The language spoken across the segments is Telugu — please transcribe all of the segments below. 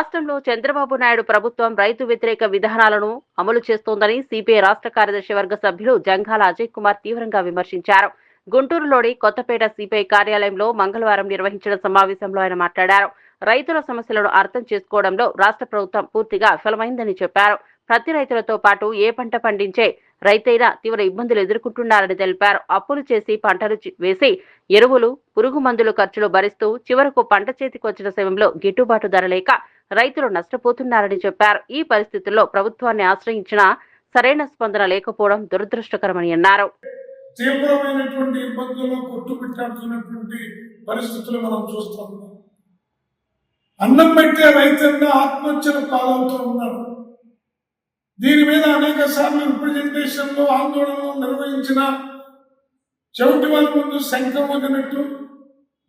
రాష్ట్రంలో చంద్రబాబు నాయుడు ప్రభుత్వం రైతు వ్యతిరేక విధానాలను అమలు చేస్తోందని సిపిఐ రాష్ట్ర కార్యదర్శి వర్గ సభ్యులు జంఘాల అజయ్ కుమార్ తీవ్రంగా విమర్శించారు. గుంటూరులోని కొత్తపేట సిపిఐ కార్యాలయంలో మంగళవారం నిర్వహించిన సమావేశంలో ఆయన మాట్లాడారు. రైతుల సమస్యలను అర్థం చేసుకోవడంలో రాష్ట్ర ప్రభుత్వం పూర్తిగా విఫలమైందని చెప్పారు. ప్రతి రైతులతో పాటు ఏ పంట పండించే రైతైనా తీవ్ర ఇబ్బందులు ఎదుర్కొంటున్నారని తెలిపారు. అప్పులు చేసి పంటలు వేసి ఎరువులు పురుగు మందులు ఖర్చులు భరిస్తూ చివరకు పంట చేతికి వచ్చిన సమయంలో గిట్టుబాటు ధర లేక రైతులు నష్టపోతున్నారని చెప్పారు. ఈ పరిస్థితుల్లో ప్రభుత్వాన్ని ఆశ్రయించిన సరైన స్పందన లేకపోవడం దురదృష్టకరమని అన్నారు. తీవ్రమైనటువంటి ఇబ్బందుల్లో కొట్టుమిట్టాడుతున్నటువంటి పరిస్థితులు మనం చూస్తాం అన్నం పెట్టే రైతన్న ఆత్మహత్యలు పాలవుతూ ఉన్నాడు. దీని మీద అనేక సార్లు రిప్రజెంటేషన్లు ఆందోళనలు నిర్వహించిన చెవిటి వాళ్ళ ముందు శంఖం వదినట్టు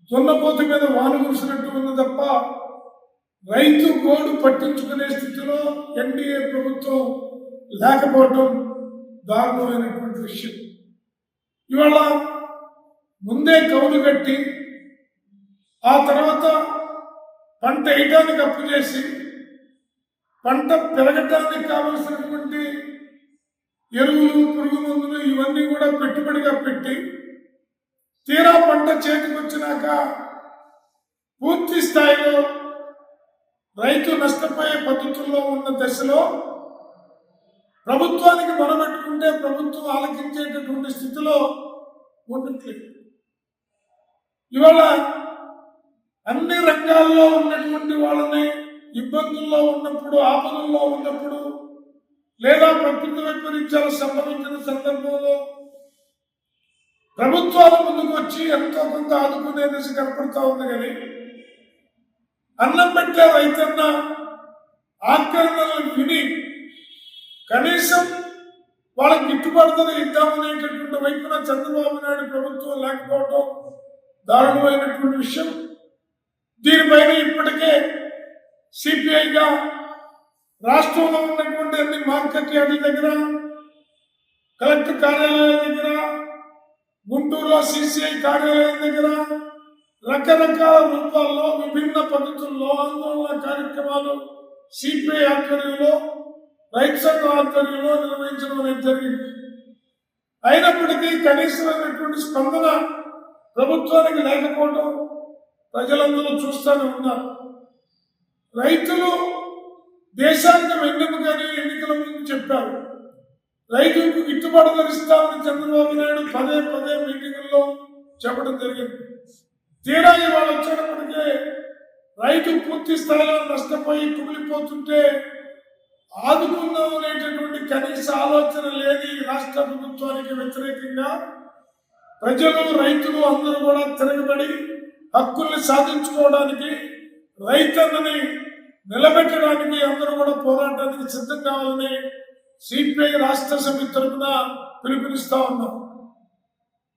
దున్నపోతు మీద వాన కురిసినట్టు ఉంది తప్ప రైతు గోడు పట్టించుకునే స్థితిలో ఎన్డీఏ ప్రభుత్వం లేకపోవటం దారుణమైనటువంటి విషయం. ఇవాళ ముందే కౌలు కట్టి ఆ తర్వాత పంట వేయటానికి అప్పు చేసి పంట పెరగటానికి కావలసినటువంటి ఎరువులు పురుగు మందులు ఇవన్నీ కూడా పెట్టుబడిగా పెట్టి తీరా పంట చేతికి వచ్చినాక పూర్తి స్థాయిలో రైతు నష్టపోయే పద్ధతుల్లో ఉన్న దశలో ప్రభుత్వానికి మొరబెట్టుకుంటే ప్రభుత్వం ఆలకించేటటువంటి స్థితిలో ఉండట్లేదు ఇవాళ అన్ని రంగాల్లో ఉన్నటువంటి వాళ్ళని ఇబ్బందుల్లో ఉన్నప్పుడు ఆపదల్లో ఉన్నప్పుడు లేదా ప్రకృతి వైపరీత్యాలు సంభవించిన సందర్భంలో ప్రభుత్వాల ముందుకు వచ్చి ఎంతో కొంత ఆదుకునే దిశ కనపడతా ఉంది కానీ అన్నం పెట్టే రైతన్న ఆక్రమణలు విని కనీసం వాళ్ళకి గిట్టుబాటు ధర ఇద్దామనేటటువంటి వైపున చంద్రబాబు నాయుడు ప్రభుత్వం లేకపోవడం దారుణమైనటువంటి విషయం. దీనిపైన ఇప్పటికే సిపిఐగా రాష్ట్రంలో ఉన్నటువంటి అన్ని మార్కెట్ యార్డుల దగ్గర కలెక్టర్ కార్యాలయాల దగ్గర గుంటూరులో సిసిఐ కార్యాలయం దగ్గర రకరకాల రూపాల్లో విభిన్న పద్ధతుల్లో ఆందోళన కార్యక్రమాలు సిపిఐ ఆధ్వర్యంలో రైతు సంఘం ఆధ్వర్యంలో నిర్వహించడం అనేది జరిగింది. అయినప్పటికీ కనీసమైనటువంటి స్పందన ప్రభుత్వానికి లేకపోవడం ప్రజలందరూ చూస్తూనే ఉన్నారు. రైతులు దేశానికి వెన్నెముకని ఎన్నికల ముందు చెప్పారు. రైతులకు గిట్టుబాటు ధరిస్తామని చంద్రబాబు నాయుడు పదే పదే మీటింగుల్లో చెప్పడం జరిగింది. తీరా ఇవాళ వచ్చేటప్పటికే రైతు పూర్తి స్థాయిలో నష్టపోయి కుమిలిపోతుంటే ఆదుకుందాం అనేటటువంటి కనీస ఆలోచన లేని రాష్ట్ర ప్రభుత్వానికి వ్యతిరేకంగా ప్రజలు రైతులు అందరూ కూడా తిరగబడి హక్కుల్ని సాధించుకోవడానికి రైతన్నని నిలబెట్టడానికి అందరూ కూడా పోరాటానికి సిద్ధం కావాలని సిపిఐ రాష్ట్ర సమితి తరఫున పిలుపునిస్తా ఉన్నాం.